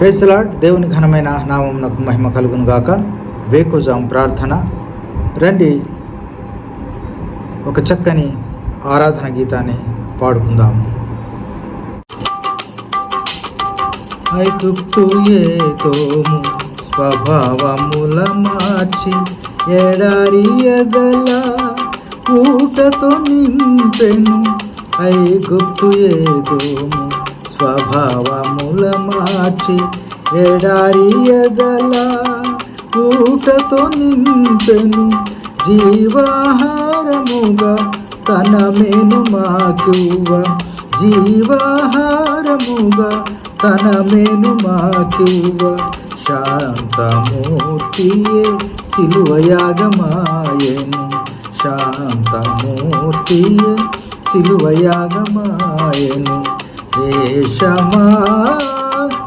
ప్రైజ్లాడ్ దేవుని ఘనమైన నామమునకు మహిమ కలుగును గాక. వేకుజాం ప్రార్థన. రండి. ఒక చక్కని ఆరాధన గీతాన్ని పాడుకుందాము ఐగుప్తు ఏదోము స్వభావముల మార్చి ఎడారి ఎదల ఊటతో నింపెను. ఐగుప్తు ఏదోము స్వభావముల మార్చి ఎడారి ఎదల ఊటతో నింపెను జీవాహారముగా తన మేను మాకివ్వ. జీవాహారముగా తన మేను మాకివ్వ. శాంతమూర్తియే సిలువయాగమాయను. శాంతమూర్తియే సిలువయాగమాయను. దేశమా?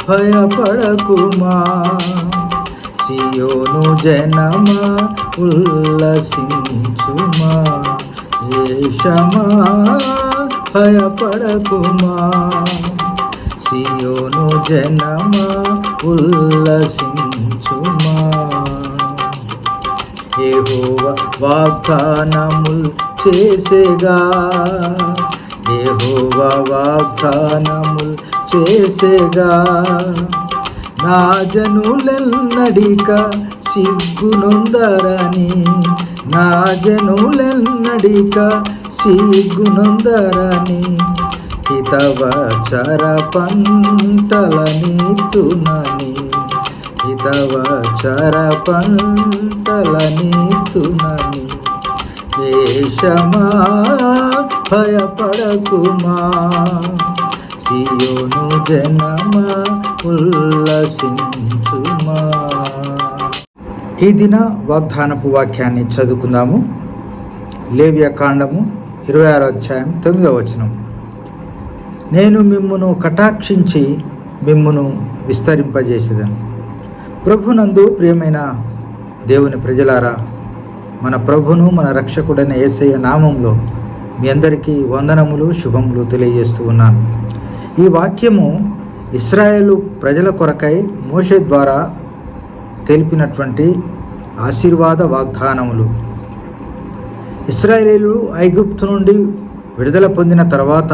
భయపడకుమా? సియోను జనమా? ఉల్లసించుమా? దేశమా? భయపడకుమా? సియోను జనమా? ఉల్లసించుమా? యెహోవా వాగ్దానములు చేసేగా. యెహోవా వాగ్దానముల్ చేసేగా. నా జనులెన్నడిక సిగ్గునొందరని నా జనులెన్నడిక సిగ్గునొందరని హితవచర పంటలనీతునని హితవచర పంటలనీతునని దేశమా భయపడకుమా? సియోను జనమా ఉల్లసించుమా? ఈ దిన వాగ్దానపు వాక్యాన్ని చదువుకుందాము. లేవియ కాండము ఇరవై ఆరో అధ్యాయం తొమ్మిదవ వచనం. నేను మిమ్మును కటాక్షించి మిమ్మును విస్తరింపజేసేదను. ప్రభునందు ప్రియమైన దేవుని ప్రజలారా మన ప్రభును మన రక్షకుడైన యేసయ్య నామంలో మీ అందరికీ వందనములు శుభములు తెలియజేస్తూ ఉన్నాను. ఈ వాక్యము ఇస్రాయేలు ప్రజల కొరకై మోషే ద్వారా తెలిపినటువంటి ఆశీర్వాద వాగ్దానములు. ఇస్రాయేలీలు ఐగుప్తు నుండి విడుదల పొందిన తర్వాత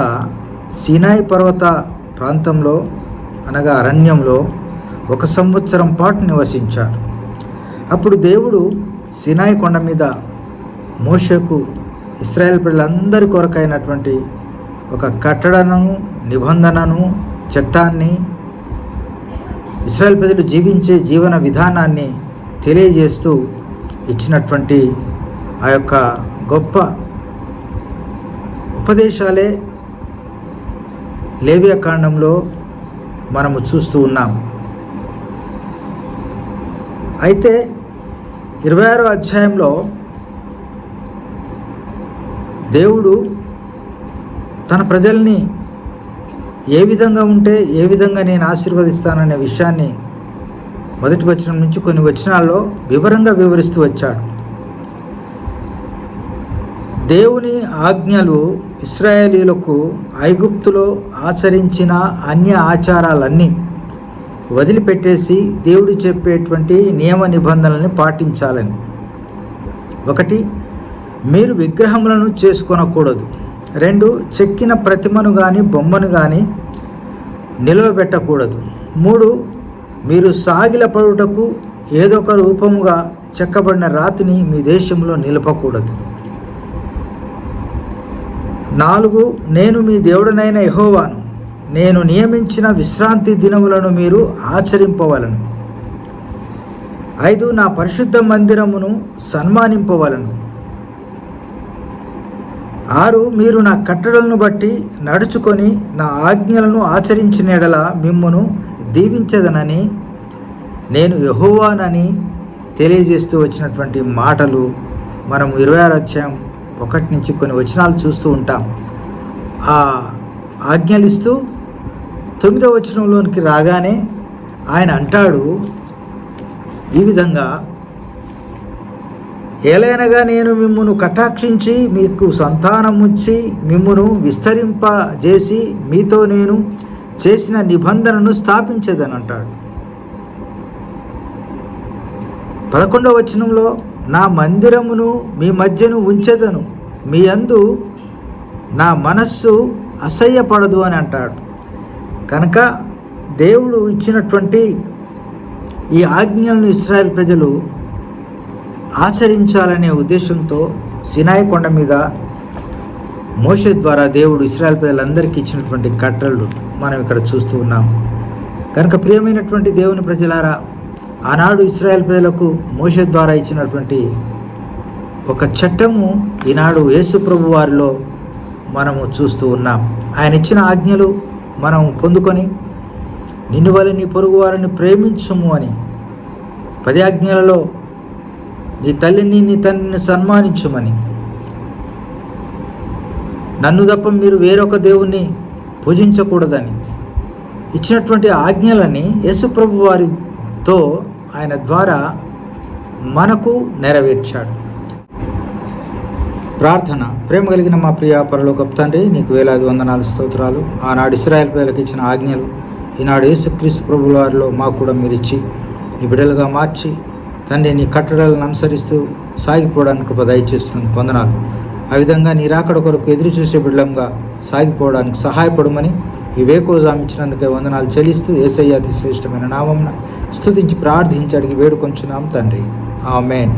సీనాయి పర్వత ప్రాంతంలో అనగా అరణ్యంలో ఒక సంవత్సరం పాటు నివసించారు. అప్పుడు దేవుడు సినాయి కొండ మీద మోషకు ఇస్రాయేల్ ప్రజలందరి కొరకైనటువంటి ఒక కట్టడను నిబంధనను చట్టాన్ని ఇస్రాయల్ ప్రజలు జీవించే జీవన విధానాన్ని తెలియజేస్తూ ఇచ్చినటువంటి ఆ యొక్క గొప్ప ఉపదేశాలే లేవియ కాండంలో మనము చూస్తూ ఉన్నాం. అయితే ఇరవై ఆరో అధ్యాయంలో దేవుడు తన ప్రజల్ని ఏ విధంగా ఉంటే ఏ విధంగా నేను ఆశీర్వదిస్తాననే విషయాన్ని మొదటి వచనం నుంచి కొన్ని వచనాల్లో వివరంగా వివరిస్తూ వచ్చాడు. దేవుని ఆజ్ఞలు ఇస్రాయేలీలకు ఐగుప్తులో ఆచరించిన అన్య ఆచారాలన్నీ వదిలిపెట్టేసి దేవుడు చెప్పేటువంటి నియమ నిబంధనల్ని పాటించాలని. ఒకటి మీరు విగ్రహములను చేసుకొనకూడదు. రెండు చెక్కిన ప్రతిమను కానీ బొమ్మను కానీ నిలవబెట్టకూడదు. మూడు మీరు సాగిలపడుటకు ఏదొక ఏదో ఒక రూపముగా చెక్కబడిన రాతిని మీ దేశంలో నిలపకూడదు. నాలుగు నేను మీ దేవుడనైన యహోవాను. నేను నియమించిన విశ్రాంతి దినములను మీరు ఆచరింపవలను. ఐదు నా పరిశుద్ధ మందిరమును సన్మానింపవలను. ఆరు మీరు నా కట్టడలను బట్టి నడుచుకొని నా ఆజ్ఞలను ఆచరించిన ఎడల మిమ్మను దీవించదనని నేను యహోవానని తెలియజేస్తూ వచ్చినటువంటి మాటలు మనం ఇరవై ఆరు అధ్యాయం ఒకటి నుంచి కొన్ని వచనాలు చూస్తూ ఉంటాం. ఆ ఆజ్ఞలిస్తూ తొమ్మిదో వచనంలోనికి రాగానే ఆయన అంటాడు ఈ విధంగా ఏలైనగా నేను మిమ్మును కటాక్షించి మీకు సంతానముచ్చి మిమ్మును విస్తరింపజేసి మీతో నేను చేసిన నిబంధనను స్థాపించేదని అంటాడు పదకొండవ వచనంలో నా మందిరమును మీ మధ్యను ఉంచెదను మీ అందు నా మనస్సు అసహ్యపడదు అని అంటాడు. కనుక దేవుడు ఇచ్చినటువంటి ఈ ఆజ్ఞలను ఇస్రాయల్ ప్రజలు ఆచరించాలనే ఉద్దేశంతో సినాయి కొండ మీద మోషే ద్వారా దేవుడు ఇస్రాయల్ ప్రజలందరికీ ఇచ్చినటువంటి కట్టలు మనం ఇక్కడ చూస్తూ ఉన్నాం. కనుక ప్రియమైనటువంటి దేవుని ప్రజలారా ఆనాడు ఇస్రాయల్ ప్రజలకు మోషే ద్వారా ఇచ్చినటువంటి ఒక చట్టము ఈనాడు యేసు ప్రభు వారిలో మనము చూస్తూ ఉన్నాం. ఆయన ఇచ్చిన ఆజ్ఞలు మనం పొందుకొని నిన్ను వలని పొరుగు వారిని ప్రేమించుము అని పది ఆజ్ఞలలో నీ తల్లిని నీ తండ్రిని సన్మానించుమని. నన్ను తప్ప మీరు వేరొక దేవుణ్ణి పూజించకూడదని ఇచ్చినటువంటి ఆజ్ఞలని యేసుప్రభు వారితో ఆయన ద్వారా మనకు నెరవేర్చాడు. ప్రార్థన. ప్రేమ కలిగిన మా ప్రియ పరలోకపు తండ్రి నీకు వేలాది వందనాలు స్తోత్రాలు. ఆనాడు ఇస్రాయల్ పేర్లకు ఇచ్చిన ఆజ్ఞలు ఈనాడు యేసుక్రీస్తు ప్రభు వారిలో మాకు కూడా మీరు ఇచ్చి నీ బిడ్డలుగా మార్చి తండ్రి నీ కట్టడలను అనుసరిస్తూ సాగిపోవడానికి కృప దయచేస్తున్నందుకు వందనాలు. ఆ విధంగా నీ రాకడ కొరకు ఎదురు చూసే బిడ్డంగా సాగిపోవడానికి సహాయపడమని ఈ వేకోజాం ఇచ్చినందుకే వందనాలు చెల్లిస్తూ ఏసయ్య అతి శ్రేష్టమైన నామంన స్థుతించి ప్రార్థించి అడిగి వేడుకొంచున్నాం తండ్రి. ఆమెన్.